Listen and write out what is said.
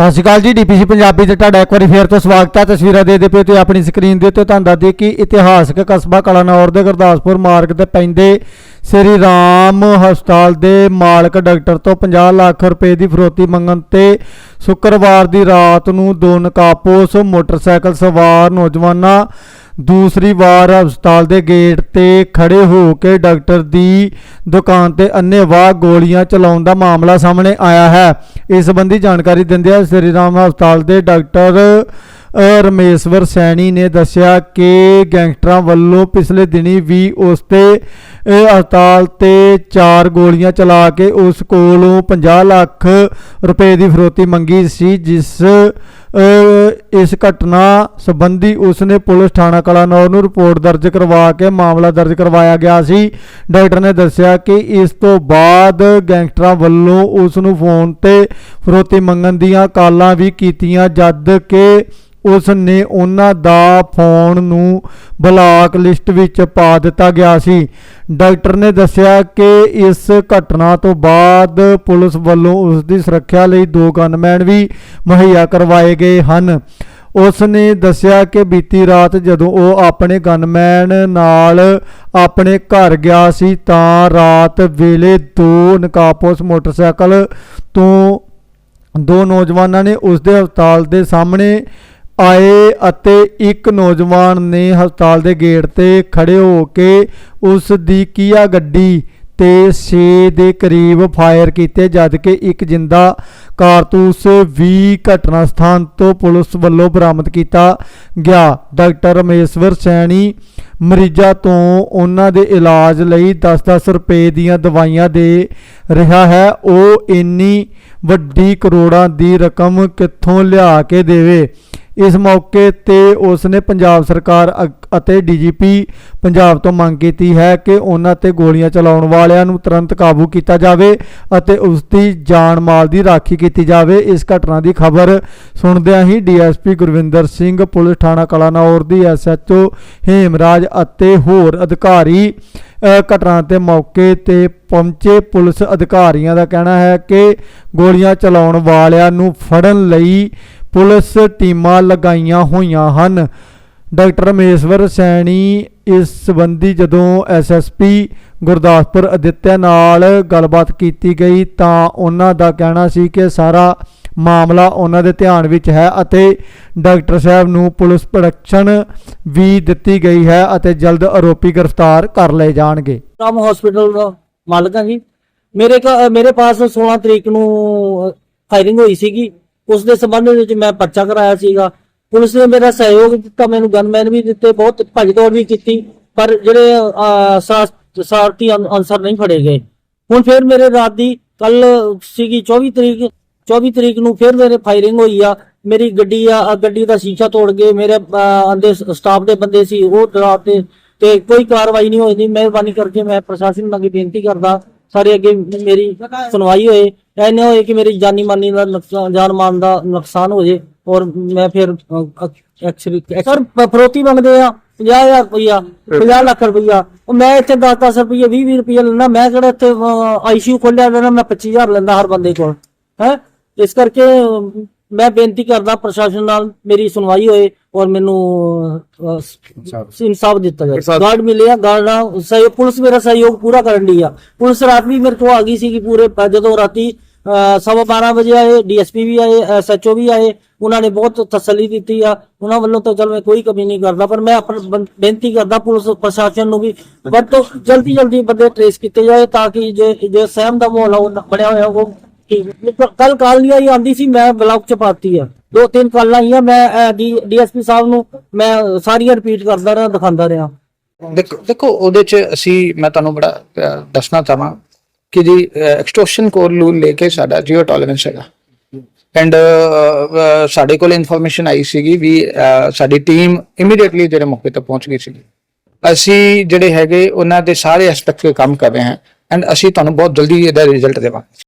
ਸਤਿ ਸ਼੍ਰੀ ਅਕਾਲ ਜੀ, ਡੀਪੀਸੀ ਪੰਜਾਬੀ ਤੇ ਤੁਹਾਡਾ ਇੱਕ ਵਾਰੀ ਫੇਰ ਤੋਂ ਸਵਾਗਤ ਹੈ। ਤਸਵੀਰਾਂ ਦੇ ਦੇ ਪਿਓ ਤੇ ਆਪਣੀ ਸਕਰੀਨ ਦੇ ਉੱਤੇ ਤੁਹਾਨੂੰ ਦੱਸ ਦਈਏ ਕਿ ਇਤਿਹਾਸਕ ਕਸਬਾ ਕਲਾਨੌਰ ਦੇ ਗੁਰਦਾਸਪੁਰ ਮਾਰਗ ਤੇ ਪੈਂਦੇ ਸ੍ਰੀ ਰਾਮ ਹਸਪਤਾਲ ਦੇ ਮਾਲਕ ਡਾਕਟਰ ਤੋਂ 50 ਲੱਖ ਰੁਪਏ ਦੀ ਫਰੋਤੀ ਮੰਗਣ ਤੇ ਸ਼ੁੱਕਰਵਾਰ ਦੀ ਰਾਤ ਨੂੰ ਦੋ ਨਕਾਬਪੋਸ਼ ਮੋਟਰਸਾਈਕਲ ਸਵਾਰ ਨੌਜਵਾਨਾਂ ਦੂਸਰੀ ਵਾਰ ਹਸਪਤਾਲ ਦੇ ਗੇਟ ਤੇ ਖੜੇ ਹੋ ਕੇ ਡਾਕਟਰ ਦੀ ਦੁਕਾਨ ਤੇ ਅੰਨ੍ਹੇਵਾਹ ਗੋਲੀਆਂ ਚਲਾਉਣ ਦਾ ਮਾਮਲਾ ਸਾਹਮਣੇ ਆਇਆ ਹੈ। ਇਸ ਸੰਬੰਧੀ ਜਾਣਕਾਰੀ ਦਿੰਦਿਆਂ ਸ੍ਰੀ ਰਾਮ ਹਸਪਤਾਲ ਦੇ ਡਾਕਟਰ ਰਮੇਸ਼ਵਰ ਸੈਣੀ ਨੇ ਦੱਸਿਆ ਕਿ ਗੈਂਗਸਟਰਾਂ ਵੱਲੋਂ ਪਿਛਲੇ ਦਿਨੀ ਵੀ ਉਸ ਤੇ ਅ, ਹਸਪਤਾਲ ਤੇ ਚਾਰ ਗੋਲੀਆਂ ਚਲਾ ਕੇ ਉਸ ਕੋਲੋਂ 50 ਲੱਖ ਰੁਪਏ ਦੀ ਫਰੋਤੀ ਮੰਗੀ ਸੀ ਜਿਸ ਇਸ ਘਟਨਾ ਸੰਬੰਧੀ ਉਸਨੇ ਪੁਲਿਸ ਥਾਣਾ ਕਲਾਨੌਰ ਨੂੰ ਰਿਪੋਰਟ ਦਰਜ ਕਰਵਾ ਕੇ ਮਾਮਲਾ ਦਰਜ ਕਰਵਾਇਆ ਗਿਆ ਸੀ। ਡਾਕਟਰ ਨੇ ਦੱਸਿਆ ਕਿ ਇਸ ਤੋਂ ਬਾਅਦ ਗੈਂਗਸਟਰਾਂ ਵੱਲੋਂ ਉਸ ਨੂੰ ਫੋਨ ਤੇ ਫਰੋਤੀ ਮੰਗਣ ਦੀਆਂ ਕਾਲਾਂ ਵੀ ਕੀਤੀਆਂ ਜਦ ਕਿ ਉਸ ਨੇ ਉਹਨਾਂ ਦਾ ਫੋਨ ਨੂੰ ਬਲਾਕ ਲਿਸਟ ਵਿੱਚ ਪਾ ਦਿੱਤਾ ਗਿਆ ਸੀ। ਡਾਕਟਰ ਨੇ ਦੱਸਿਆ ਕਿ ਇਸ ਘਟਨਾ ਤੋਂ ਬਾਅਦ ਪੁਲਿਸ ਵੱਲੋਂ ਉਸ ਦੀ ਸੁਰੱਖਿਆ ਲਈ ਦੋ ਗਨਮੈਨ ਵੀ ਮੁਹੱਈਆ ਕਰਵਾਏ ਗਏ ਹਨ। ਉਸ ਨੇ ਦੱਸਿਆ ਕਿ ਬੀਤੀ ਰਾਤ ਜਦੋਂ ਉਹ ਆਪਣੇ ਗਨਮੈਨ ਨਾਲ ਆਪਣੇ ਘਰ ਗਿਆ ਸੀ ਤਾਂ ਰਾਤ ਵੇਲੇ ਦੋ ਨਕਾਬਪੋਸ਼ ਮੋਟਰਸਾਈਕਲ ਤੋਂ ਦੋ ਨੌਜਵਾਨਾਂ ਨੇ ਉਸ ਦੇ ਹਸਪਤਾਲ ਦੇ ਸਾਹਮਣੇ ਆਏ ਅਤੇ ਇੱਕ ਨੌਜਵਾਨ ਨੇ ਹਸਪਤਾਲ ਦੇ ਗੇਟ ਤੇ ਖੜੇ ਹੋ ਕੇ ਉਸ ਦੀ ਕੀਆ ਗੱਡੀ ਤੇ 6 ਦੇ ਕਰੀਬ ਫਾਇਰ ਕੀਤੇ, ਜਦ ਕਿ ਇੱਕ ਜਿੰਦਾ ਕਾਰਤੂਸ ਵੀ ਘਟਨਾ ਸਥਾਨ ਤੋਂ ਪੁਲਿਸ ਵੱਲੋਂ ਬਰਾਮਦ ਕੀਤਾ ਗਿਆ। ਡਾਕਟਰ ਰਮੇਸ਼ਵਰ ਸੈਣੀ ਮਰੀਜ਼ਾਂ ਤੋਂ ਉਹਨਾਂ ਦੇ ਇਲਾਜ ਲਈ 10-10 ਰੁਪਏ ਦੀਆਂ ਦਵਾਈਆਂ ਦੇ ਰਿਹਾ ਹੈ। ਉਹ ਇੰਨੀ ਵੱਡੀ ਕਰੋੜਾਂ ਦੀ ਰਕਮ ਕਿੱਥੋਂ ਲਿਆ ਕੇ ਦੇਵੇ? ਇਸ ਮੌਕੇ ਤੇ ਉਸ ਨੇ ਪੰਜਾਬ ਸਰਕਾਰ ਅਗ- ਅਤੇ ਡੀਜੀਪੀ ਪੰਜਾਬ ਤੋਂ ਮੰਗ ਕੀਤੀ ਹੈ ਕਿ ਉਹਨਾਂ ਤੇ ਗੋਲੀਆਂ ਚਲਾਉਣ ਵਾਲਿਆਂ ਨੂੰ ਤੁਰੰਤ ਕਾਬੂ ਕੀਤਾ ਜਾਵੇ ਅਤੇ ਉਸ ਦੀ ਜਾਨ ਮਾਲ ਦੀ ਰਾਖੀ ਕੀਤੀ ਜਾਵੇ। ਇਸ ਘਟਨਾ ਦੀ ਖਬਰ ਸੁਣਦਿਆਂ ਹੀ ਡੀਐਸਪੀ ਗੁਰਵਿੰਦਰ ਸਿੰਘ, ਪੁਲਿਸ ਥਾਣਾ ਕਲਾਨੌਰ ਦੀ ਐਸਐਚਓ ਹੇਮਰਾਜ ਅਤੇ ਹੋਰ ਅਧਿਕਾਰੀ ਘਟਨਾ ਤੇ ਮੌਕੇ ਤੇ ਪਹੁੰਚੇ। ਪੁਲਿਸ ਅਧਿਕਾਰੀਆਂ ਦਾ ਕਹਿਣਾ ਹੈ ਕਿ ਗੋਲੀਆਂ ਚਲਾਉਣ ਵਾਲਿਆਂ ਨੂੰ ਫੜਨ ਲਈ ਪੁਲਿਸ ਟੀਮਾਂ ਲਗਾਈਆਂ ਹੋਈਆਂ ਹਨ। ਡਾਕਟਰ ਰਮੇਸ਼ਵਰ ਸੈਣੀ, ਇਸ ਸੰਬੰਧੀ ਜਦੋਂ ਐਸਐਸਪੀ ਗੁਰਦਾਸਪੁਰ ਅਦਿੱਤਿਆ ਨਾਲ ਗੱਲਬਾਤ ਕੀਤੀ ਗਈ ਤਾਂ ਉਹਨਾਂ ਦਾ ਕਹਿਣਾ ਸੀ ਕਿ ਸਾਰਾ ਮਾਮਲਾ ਉਹਨਾਂ ਦੇ ਧਿਆਨ ਵਿੱਚ ਹੈ ਅਤੇ ਡਾਕਟਰ ਸਾਹਿਬ ਨੂੰ ਪੁਲਿਸ ਪ੍ਰੋਟੈਕਸ਼ਨ ਵੀ ਦਿੱਤੀ ਗਈ ਹੈ ਅਤੇ ਜਲਦ ਆਰੋਪੀ ਗ੍ਰਿਫਤਾਰ ਕਰ ਲਏ ਜਾਣਗੇ। ਰਾਮ ਹਸਪੀਟਲ ਦਾ ਮਾਲਕ ਹਾਂ ਜੀ। ਮੇਰੇ ਮੇਰੇ ਪਾਸ 16 ਤਰੀਕ ਨੂੰ ਫਾਇਰਿੰਗ ਹੋਈ ਸੀਗੀ। ਉਸ ਦੇ ਸੰਬੰਧ ਵਿੱਚ ਮੈਂ ਪਰਚਾ ਕਰਾਇਆ ਸੀਗਾ। ਪੁਲਿਸ ਨੇ ਮੇਰਾ ਸਹਿਯੋਗ ਦਿੱਤਾ ਮੈਨੂੰ ਗਨਮੈਨ ਵੀ ਦਿੱਤੇ ਬਹੁਤ ਭੱਜ ਵੀ ਕੀਤੀ ਪਰ ਜਿਹੜੇ ਅਹ, ਅਨਸਰ ਨਹੀਂ ਫੜੇ ਗਏ। ਹੁਣ ਫਿਰ ਮੇਰੇ ਰਾਤ ਦੀ ਕੱਲ ਸੀਗੀ 24 ਤਰੀਕ 24 ਤਰੀਕ ਨੂੰ ਫਿਰ ਮੇਰੇ ਫਾਇਰਿੰਗ ਹੋਈ ਆ। ਮੇਰੀ ਗੱਡੀ ਆ ਗੱਡੀ ਦਾ ਸ਼ੀਸ਼ਾ ਤੋੜ ਗਏ ਮੇਰੇ ਅੰਦੇ ਸਟਾਫ ਦੇ ਬੰਦੇ ਸੀ ਉਹ ਡਰਾਤੇ ਤੇ ਕੋਈ ਕਾਰਵਾਈ ਨਹੀਂ ਹੋਈ ਦੀ ਮਿਹਰਬਾਨੀ ਕਰਕੇ ਮੈਂ ਪ੍ਰਸ਼ਾਸਨ ਨੂੰ ਅੱਗੇ ਬੇਨਤੀ ਕਰਦਾ ਸਾਰੇ ਅੱਗੇ ਮੇਰੀ ਸੁਣਵਾਈ ਹੋਏ। ਐਨੇ ਹੋਏ ਕਿ ਮੇਰੀ ਜਾਨੀ ਮਾਨੀ ਦਾ ਨੁਕਸਾਨ ਜਾਨ ਮਾਨ ਦਾ ਨੁਕਸਾਨ ਹੋ ਜੇ ਔਰ ਮੈਂ ਫਿਰ ਐਕਚੁਅਲੀ ਸਰ ਫਰੋਤੀ ਮੰਗਦੇ ਆ 50000 ਰੁਪਇਆ 50 ਲੱਖ ਰੁਪਇਆ ਉਹ ਮੈਂ ਇੱਥੇ 10-10 ਰੁਪਏ 20-20 ਰੁਪਏ ਲੈਣਾ ਮੈਂ ਕਿਹੜਾ ਇੱਥੇ ਆਈਸੀਯੂ ਖੋਲਿਆ ਲੈਣਾ ਮੈਂ 25000 ਲੈਂਦਾ ਹਰ ਬੰਦੇ ਕੋਲ ਹੈ? ਇਸ ਕਰਕੇ ਮੈਂ ਬੇਨਤੀ ਕਰਦਾ ਪ੍ਰਸ਼ਾਸਨ ਨਾਲ ਮੇਰੀ ਸੁਣਵਾਈ ਹੋਏ ਔਰ ਮੈਨੂੰ ਇਨਸਾਫ। ਦਿੱਤਾ ਜਾਏ ਗਾਰਡ ਮਿਲਿਆ ਗਾਰਡ ਨਾਲ ਸਹਿਯੋਗ ਪੁਲਿਸ ਮੇਰਾ ਸਹਿਯੋਗ ਪੂਰਾ ਕਰਨ ਦੀ ਆ। ਪੁਲਿਸ ਰਾਤ ਵੀ ਮੇਰੇ ਕੋਲ ਆ ਗਈ ਸੀ ਕਿ ਪੂਰੇ ਜਦੋਂ ਰਾਤੀ ਸਵਾ 12 ਵਜੇ ਆਏ, ਡੀਐਸਪੀ ਵੀ ਆਏ ਐਸਐਚਓ ਵੀ ਆਏ। ਉਹਨਾਂ ਨੇ ਬਹੁਤ ਤਸੱਲੀ ਦਿੱਤੀ ਆ। ਉਹਨਾਂ ਵੱਲੋਂ ਤਾਂ ਚਲ ਮੈਂ ਕੋਈ ਕਮੀ ਨਹੀਂ ਕਰਦਾ, ਪਰ ਮੈਂ ਆਪਣ ਬੇਨਤੀ ਕਰਦਾ ਪੁਲਿਸ ਪ੍ਰਸ਼ਾਸਨ ਨੂੰ ਵੀ ਵੱਧ ਤੋਂ ਜਲਦੀ ਜਲਦੀ ਬੰਦੇ ਟ੍ਰੇਸ ਕੀਤੇ ਜਾਏ ਤਾਂ ਕਿ ਜੇ ਜੇ ਸਹਿਮ ਦਾ ਮਾਹੌਲ ਬਣਿਆ ਹੋਇਆ, ਉਹ ਕੱਲ ਕਾਲ ਨਹੀਂ ਆਈ, ਆਂਦੀ ਸੀ ਮੈਂ ਬਲੌਕ ਚ ਪਾਤੀ ਆ। ਦੋ ਤਿੰਨ ਕਾਲਾਂ ਆਈਆਂ, ਮੈਂ ਡੀਐਸਪੀ ਸਾਹਿਬ ਨੂੰ ਮੈਂ ਸਾਰੀਆਂ ਰਿਪੀਟ ਕਰਦਾ ਰਿਹਾ, ਦਿਖਾਉਂਦਾ ਰਿਹਾ। ਦੇਖੋ ਦੇਖੋ, ਉਹਦੇ ਚ ਅਸੀਂ, ਮੈਂ ਤੁਹਾਨੂੰ ਬੜਾ ਦੱਸਣਾ ਚਾਹਾਂ ਕਿ ਜੀ ਐਕਸਟੋਰਸ਼ਨ ਕੋਡ ਰੂਲ ਲੈ ਕੇ ਸਾਡਾ ਜੀਓ ਟੋਲਰੈਂਸ ਹੈਗਾ। ਐਂਡ ਸਾਡੇ ਕੋਲ ਇਨਫੋਰਮੇਸ਼ਨ ਆਈ ਸੀਗੀ ਵੀ ਸਾਡੀ ਟੀਮ ਇਮੀਡੀਏਟਲੀ ਜਿਹੜੇ ਮੌਕੇ ਤੇ ਪਹੁੰਚ ਗਈ ਸੀ ਅਸੀਂ ਜਿਹੜੇ ਹੈਗੇ, ਉਹਨਾਂ ਦੇ ਸਾਰੇ ਐਸਪੈਕਟ ਤੇ ਕੰਮ ਕਰ ਰਹੇ ਹਾਂ। ਐਂਡ ਅਸੀਂ ਤੁਹਾਨੂੰ ਬਹੁਤ ਜਲਦੀ ਇਹਦਾ ਰਿਜ਼ਲਟ ਦੇਵਾਂਗੇ।